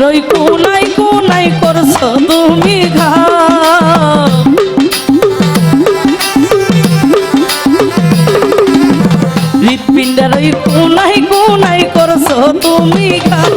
রই কুলাই কোনাই করছ তুমি ঘা। হৃৎপিণ্ডার কুলাই কোনাই করছ তুমি ঘা।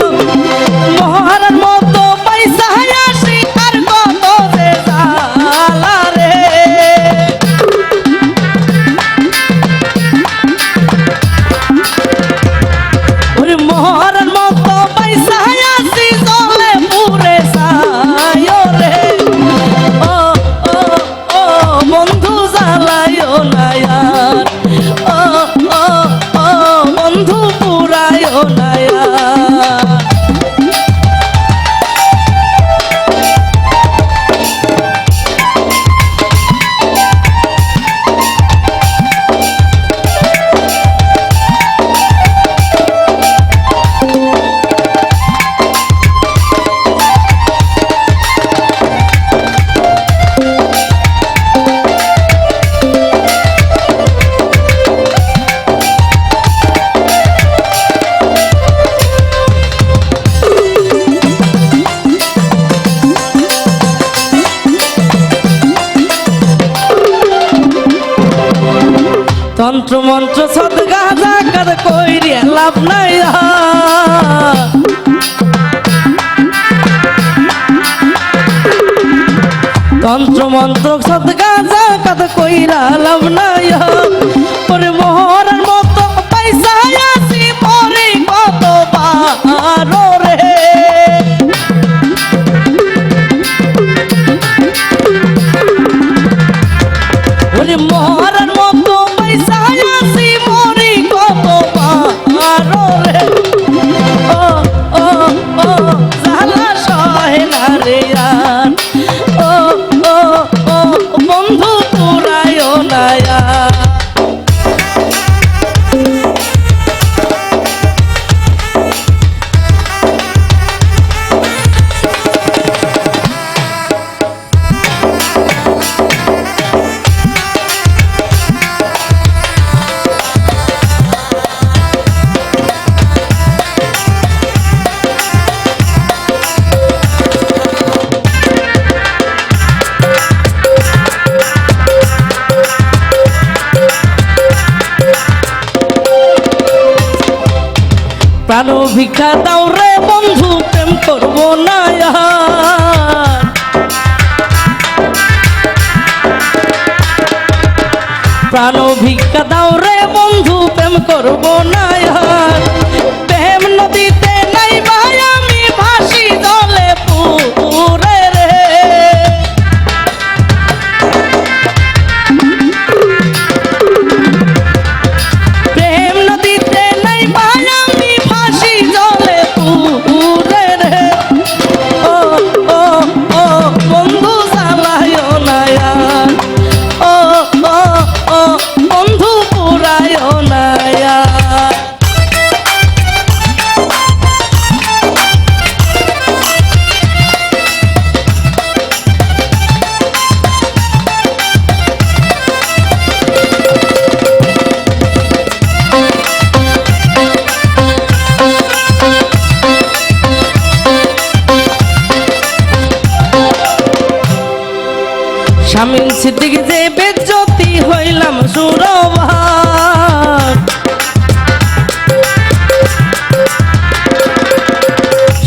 life. মন্ত্র মন্ত্র সদগা জাকাত কইরে লাভ নাই তন্ত্র মন্ত্র সদগা জাকাত কইরা লাভ নাই ছায়া কালো ভিক্ষা দাও রে বন্ধু, প্রেম করব না প্রাণ ভিক্ষা দাও রে বন্ধু, প্রেম করব না প্রেম নদীতে নাই ভাই, আমি ভাসি দলে পুরে সিদ্দিক যে বেজ্যোতি হইলাম সুরভার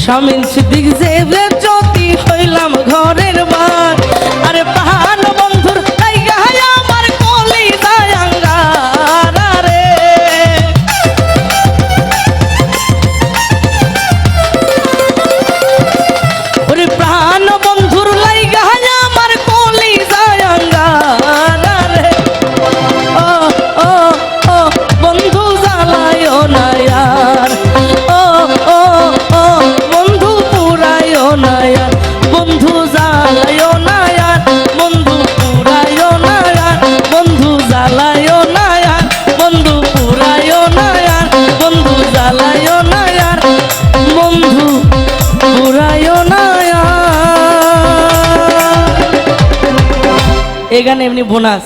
স্বামী সিদ্দিক এখানে এমনি বোনাস।